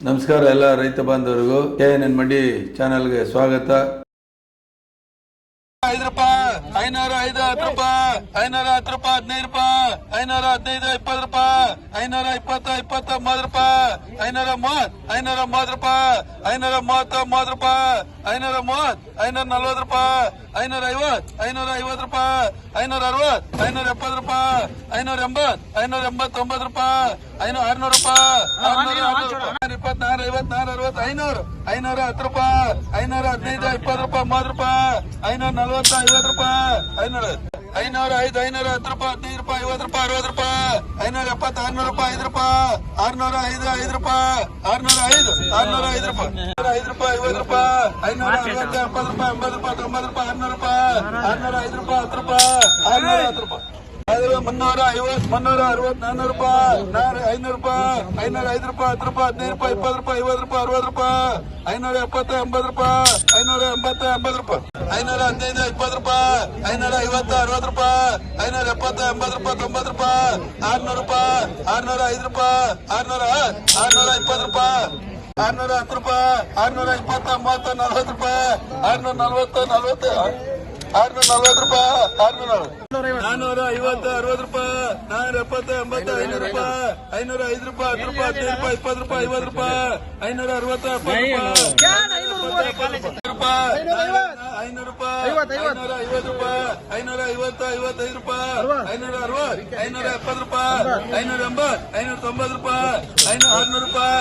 ನಮಸ್ಕಾರ ಎಲ್ಲ ರೈತ ಬಾಂಧವರಿಗೂ. ಕೆ ಎನ್ ಎನ್ ಮಂಡಿ ಚಾನೆಲ್ಗೆ ಸ್ವಾಗತ. ಐದು ರೂಪಾಯಿ ಐನೂರ, ಐದು ಹತ್ತು ರೂಪಾಯಿ ಐನೂರ ಹತ್ತು ರೂಪಾಯಿ ಹದಿನೈದು ರೂಪಾಯಿ ಐನೂರ ಹದಿನೈದು ಇಪ್ಪತ್ತು ರೂಪಾಯಿ ಐನೂರ ಇಪ್ಪತ್ತ ಇಪ್ಪತ್ತ ಮೂವತ್ತು ರೂಪಾಯಿ ಐನೂರ ಮೂವತ್ ಐನೂರ, ಮೂವತ್ತು ರೂಪಾಯಿ ಐನೂರ, ಮೂವತ್ತ ಮೂವತ್ತು ರೂಪಾಯಿ ಐನೂರ ಮೂವತ್ ಐನೂರ ನಲ್ವತ್ತು ರೂಪಾಯಿ ಐನೂರ ಐವತ್ ಐನೂರ ಐವತ್ತು ರೂಪಾಯಿ ಐನೂರ ಅರವತ್ ಐನೂರ ಎಪ್ಪತ್ತು ರೂಪಾಯಿ ಐನೂರ ಎಂಬತ್ ಐನೂರ ಎಂಬತ್ತೊಂಬತ್ತು ರೂಪಾಯಿ ಐನೂರ ಆರ್ನೂರು ರೂಪಾಯಿ ಇಪ್ಪತ್ನಾರು ಐವತ್ನಾರು ಅರವತ್ತು ಐನೂರು ಐನೂರ ಹತ್ತು ರೂಪಾಯಿ ಐನೂರ ಹದಿನೈದು ಇಪ್ಪತ್ತು ರೂಪಾಯಿ ಮೂವತ್ತು ರೂಪಾಯಿ. ಐನೂರ ನಲ್ವತ್ತು ಐವತ್ತು ರೂಪಾಯಿ. ಐನೂರ ಐನೂರ ಐದು ಐನೂರ ಹತ್ತು ರೂಪಾಯಿ ಹದಿನೈದು ರೂಪಾಯಿ ಐವತ್ತು ರೂಪಾಯಿ ಅರವತ್ತು ರೂಪಾಯಿ. ಐನೂರ ಎಪ್ಪತ್ತು ಆರ್ನೂರು ರೂಪಾಯಿ ಐದು ರೂಪಾಯಿ. ಆರ್ನೂರ ಐದು ಐದು ರೂಪಾಯಿ. ಆರ್ನೂರ ಐದು ಆರ್ನೂರ ಐದು ರೂಪಾಯಿ. ಐದು ರೂಪಾಯಿ ಐವತ್ತು ರೂಪಾಯಿ. ಐನೂರ ಅರವತ್ತು ಎಪ್ಪತ್ತು ರೂಪಾಯಿ ಎಂಬತ್ತು ರೂಪಾಯಿ ತೊಂಬತ್ತು ರೂಪಾಯಿ ಆರ್ನೂರು ರೂಪಾಯಿ. ಆರ್ನೂರ ಐದು ರೂಪಾಯಿ ಹತ್ತು ರೂಪಾಯಿ. ಆರ್ನೂರ ಹತ್ತು ರೂಪಾಯಿ. ಮುನ್ನೂರ ಐವತ್, ಮುನ್ನೂರ ಅರವತ್, ನಾನೂರು ರೂಪಾಯಿ ನಾರ ಐನೂರು ರೂಪಾಯಿ, ಐನೂರ ಐದು ರೂಪಾಯಿ, ಹತ್ತು ರೂಪಾಯಿ, ಹದಿನೈದು ರೂಪಾಯಿ, ಇಪ್ಪತ್ತು ರೂಪಾಯಿ, ಐವತ್ತು ರೂಪಾಯಿ, ಅರವತ್ತು ರೂಪಾಯಿ, ಐನೂರ ಎಪ್ಪತ್ತ, ಎಂಬತ್ತು ರೂಪಾಯಿ, ಐನೂರ ಎಂಬತ್ತ, ಎಂಬತ್ತು ರೂಪಾಯಿ, ಐನೂರ ಹದಿನೈದು, ಇಪ್ಪತ್ತು ರೂಪಾಯಿ, ಐನೂರ ಐವತ್ತ, ಅರವತ್ತು ರೂಪಾಯಿ, ಐನೂರ ಎಪ್ಪತ್ತ, ಎಂಬತ್ತು ರೂಪಾಯಿ, ತೊಂಬತ್ತು ರೂಪಾಯಿ, ಆರ್ನೂರು ರೂಪಾಯಿ, ಆರ್ನೂರ ಐದು ರೂಪಾಯಿ, ಆರ್ನೂರ ಆರ್ನೂರ ಇಪ್ಪತ್ತು ರೂಪಾಯಿ, ಆರ್ನೂರ ಹತ್ತು ರೂಪಾಯಿ, ಆರ್ನೂರ ಇಪ್ಪತ್ತ ಮೂವತ್ತ ನಲ್ವತ್ತು ರೂಪಾಯಿ, ಆರ್ನೂರ ನಲ್ವತ್ತು ನಲ್ವತ್ತು ಆರ್ನೂರ ನಲ್ವತ್ತು ರೂಪಾಯಿ ಆರ್ನೂರ ನಾನೂರ ಐವತ್ತು ಅರವತ್ತು ರೂಪಾಯಿ ನಾನೂರ ಎಪ್ಪತ್ತು ಎಂಬತ್ತು ಐನೂರು ರೂಪಾಯಿ ಐನೂರ ಐದು ರೂಪಾಯಿ ಹತ್ತು ರೂಪಾಯಿ ಹದಿನೈದು ರೂಪಾಯಿ ಇಪ್ಪತ್ತು ರೂಪಾಯಿ ಐವತ್ತು ರೂಪಾಯಿ ಐನೂರ ಅರವತ್ತು ಎಪ್ಪತ್ತು ರೂಪಾಯಿ ರೂಪಾಯಿ ಐನೂರ ಐವತ್ತು ರೂಪಾಯಿ ಐನೂರ ಐವತ್ತು ಐವತ್ತೈದು ರೂಪಾಯಿ ಐನೂರ ಅರವತ್ತು ಐನೂರ ಎಪ್ಪತ್ತು ರೂಪಾಯಿ ಐನೂರ ಎಂಬತ್ತು ಐನೂರ ತೊಂಬತ್ತು ರೂಪಾಯಿ ಐನೂರ ಆರ್ನೂರು ರೂಪಾಯಿ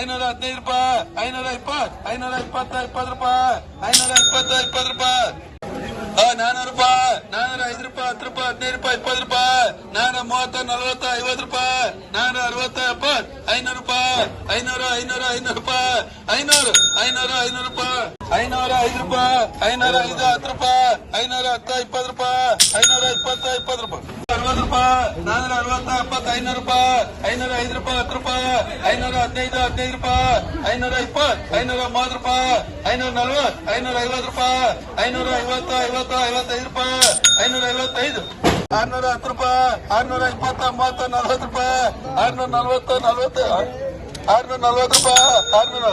ಐನೂರ ಹದಿನೈದು ರೂಪಾಯಿ, ಐನೂರ ಇಪ್ಪತ್ತು, ಐನೂರ ಇಪ್ಪತ್ತ, ಇಪ್ಪತ್ತು ರೂಪಾಯಿ, ಐನೂರ ಇಪ್ಪತ್ತ, ಇಪ್ಪತ್ತು ರೂಪಾಯಿ. ನಾನೂರು ರೂಪಾಯಿ, ನಾನೂರ ಐದು ರೂಪಾಯಿ, ಹತ್ತು ರೂಪಾಯಿ, ಹದಿನೈದು ರೂಪಾಯಿ, ಇಪ್ಪತ್ತು ರೂಪಾಯಿ. ನಾನೂರ ಮೂವತ್ತು, ನಲ್ವತ್ತು, ಐವತ್ತು ರೂಪಾಯಿ. ನಾನೂರ ಅರವತ್ತು, ಎಪ್ಪತ್ತು, ಐನೂರು ರೂಪಾಯಿ. ಐನೂರು ಐನೂರು ಐನೂರು ರೂಪಾಯಿ. ಐನೂರು ಐನೂರು ಐನೂರು ರೂಪಾಯಿ. ಐನೂರ ಐದು ರೂಪಾಯಿ, ಐನೂರ ಐದು, ಹತ್ತು ರೂಪಾಯಿ. ಐನೂರ ಹತ್ತ, ಇಪ್ಪತ್ತು ರೂಪಾಯಿ. ಐನೂರ ಇಪ್ಪತ್ತ, ಇಪ್ಪತ್ತು ರೂಪಾಯಿ. ಅರವತ್ತು ರೂಪಾಯಿ, ನಾನೂರ ಅರವತ್ತ ಎಪ್ಪತ್ತು ಐನೂರು ರೂಪಾಯಿ, ಐನೂರ ಐದು ರೂಪಾಯಿ, ಹತ್ತು ರೂಪಾಯಿ, ಐನೂರ ಹದಿನೈದು ಹದಿನೈದು ರೂಪಾಯಿ, ಐನೂರ ಇಪ್ಪತ್ತು, ಐನೂರ ಮೂವತ್ತು ರೂಪಾಯಿ, ಐನೂರ ನಲ್ವತ್ತು, ಐನೂರ ಐವತ್ತು ರೂಪಾಯಿ, ಐನೂರ ಐವತ್ತು ಐವತ್ತು, ಐವತ್ತೈದು ರೂಪಾಯಿ, ಐನೂರ ಐವತ್ತೈದು. ಆರ್ನೂರ ಹತ್ತು ರೂಪಾಯಿ, ಆರ್ನೂರ ಇಪ್ಪತ್ತ, ಮೂವತ್ತು, ನಲ್ವತ್ತು ರೂಪಾಯಿ, ಆರ್ನೂರ ನಲ್ವತ್ತು ನಲ್ವತ್ತು, ಆರ್ನೂರ ನಲ್ವತ್ತು ರೂಪಾಯಿ, ಆರ್ನೂರ